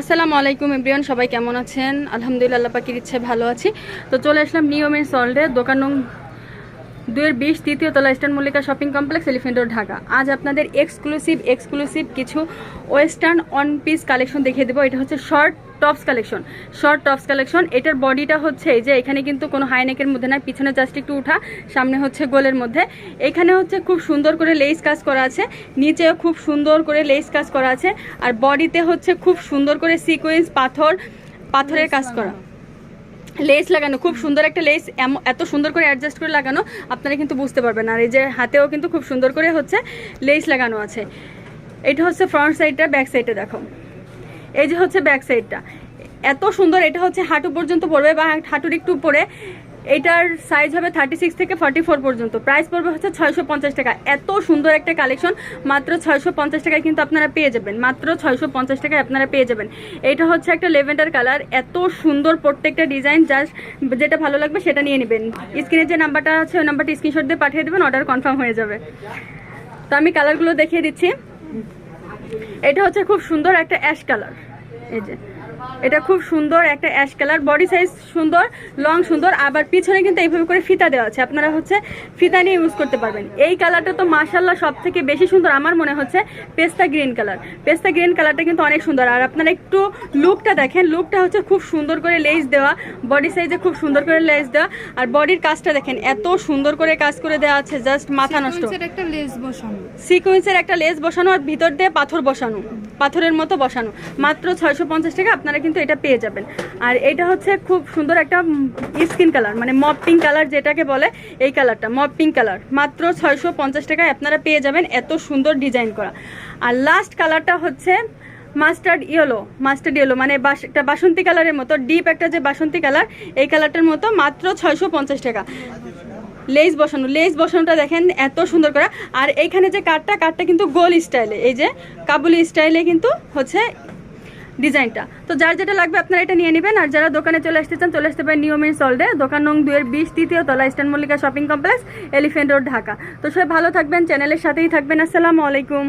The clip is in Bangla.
আসসালামু আলাইকুম এভরিওয়ান, সবাই কেমন আছেন? আলহামদুলিল্লাহ পাকির ইচ্ছে ভালো আছি। তো চলে আসলাম নিয়মের সল্টে, দোকান নং দুয়ের বিশ, তৃতীয় তলা Eastern Mallika shopping complex, Elephant Road, Dhaka. আজ আপনাদের এক্সক্লুসিভ এক্সক্লুসিভ কিছু ওয়েস্টার্ন অন পিস কালেকশন দেখিয়ে দেবো। এটা হচ্ছে short tops collection, short tops collection, এটার বডিটা হচ্ছে এই যে এখানে কিন্তু কোনো হাইনেকের মধ্যে নাই, পিছনে জাস্ট একটু উঠা, সামনে হচ্ছে গোলের মধ্যে। এখানে হচ্ছে খুব সুন্দর করে লেস কাজ করা আছে, নিচেও খুব সুন্দর করে লেস কাজ করা আছে, আর বডিতে হচ্ছে খুব সুন্দর করে সিকোয়েন্স পাথর, পাথরের কাজ করা। লেস লাগানো, খুব সুন্দর একটা লেস এত সুন্দর করে অ্যাডজাস্ট করে লাগানো, আপনারা কিন্তু বুঝতে পারবেন আর এই যে হাতেও কিন্তু খুব সুন্দর করে হচ্ছে লেস লাগানো আছে। এটা হচ্ছে ফ্রন্ট সাইডটা ব্যাক সাইডটা দেখো। এই যে হচ্ছে ব্যাক সাইডটা এত সুন্দর, এটা হচ্ছে হাঁটু পর্যন্ত পড়বে বা হাঁটুর একটু উপরে। এটার সাইজ হবে থার্টি সিক্স থেকে ফর্টি ফোর পর্যন্ত। প্রাইস পড়বে হচ্ছে ছয়শো পঞ্চাশ টাকা। এত সুন্দর একটা কালেকশন মাত্র ছয়শো পঞ্চাশ টাকায় কিন্তু আপনারা পেয়ে যাবেন। মাত্র ছয়শো পঞ্চাশ টাকায় আপনারা পেয়ে যাবেন। এটা হচ্ছে একটা লেভেন্ডার কালার এত সুন্দর প্রত্যেকটা ডিজাইন জাস্ট যেটা ভালো লাগবে সেটা নিয়ে নেবেন। স্ক্রিনে যে নাম্বারটা আছে, ওই নাম্বারটা স্ক্রিনশট দিয়ে পাঠিয়ে দেবেন অর্ডার কনফার্ম হয়ে যাবে। তো আমি কালারগুলো দেখিয়ে দিচ্ছি। এটা হচ্ছে খুব সুন্দর একটা অ্যাশ কালার। এই যে। এটা খুব সুন্দর একটা অ্যাশ কালার বডি সাইজ সুন্দর লং সুন্দর আবার পিছনে কিন্তু এইভাবে করে ফিতা দেওয়া আছে। আপনারা হচ্ছে ফিতা নিয়ে ইউজ করতে পারবেন। এই কালারটা তো মার্শাল্লাহ সব থেকে বেশি সুন্দর। আমার মনে হচ্ছে পেস্তা গ্রিন কালার পেস্তা গ্রিন কালারটা কিন্তু অনেক সুন্দর। আর আপনারা একটু লুকটা দেখেন। লুকটা হচ্ছে খুব সুন্দর করে লেস দেওয়া। বডি সাইজে খুব সুন্দর করে লেস দেওয়া। আর বডির কাজটা দেখেন এত সুন্দর করে কাজ করে দেওয়া আছে জাস্ট মাথা নষ্ট। সিকোয়েন্সের একটা লেস বসানো। একটা লেস বসানো আর ভিতর দিয়ে পাথর বসানো। পাথরের মতো বসানো। মাত্র ছয়শো পঞ্চাশ টাকা। আপনারা কিন্তু এটা পেয়ে যাবেন। আর এটা হচ্ছে খুব সুন্দর একটা স্কিন কালার মানে মপ পিঙ্ক কালার যেটাকে বলে, এই কালারটা মপ পিঙ্ক কালার মাত্র ছয়শো পঞ্চাশ টাকায় আপনারা পেয়ে যাবেন এত সুন্দর ডিজাইন করা। আর লাস্ট কালারটা হচ্ছে মাস্টার্ড ইয়েলো মাস্টার্ড ইয়েলো মানে একটা বাসন্তী কালারের মতো ডিপ একটা যে বাসন্তী কালার এই কালারটার মতো মাত্র ছয়শো পঞ্চাশ টাকা। লেস বসানো লেস বসানোটা দেখেন এত সুন্দর করা। আর এইখানে যে কাঠটা কাঠটা কিন্তু গোল স্টাইলে এই যে কাবুলি স্টাইলে কিন্তু হচ্ছে ডিজাইনটা। তো যার যেটা লাগবে আপনারা এটা নিয়ে নেবেন, আর যারা দোকানে চলে আসতে চান, চলে আসতে পারেন নিয়মিন সল্ডে, দোকান নং দুয়ের বিশ, তৃতীয় তলা Eastern Mallika shopping complex Elephant Road, Dhaka. তো সবাই ভালো থাকবেন, চ্যানেলের সাথেই থাকবেন, আসসালামু আলাইকুম।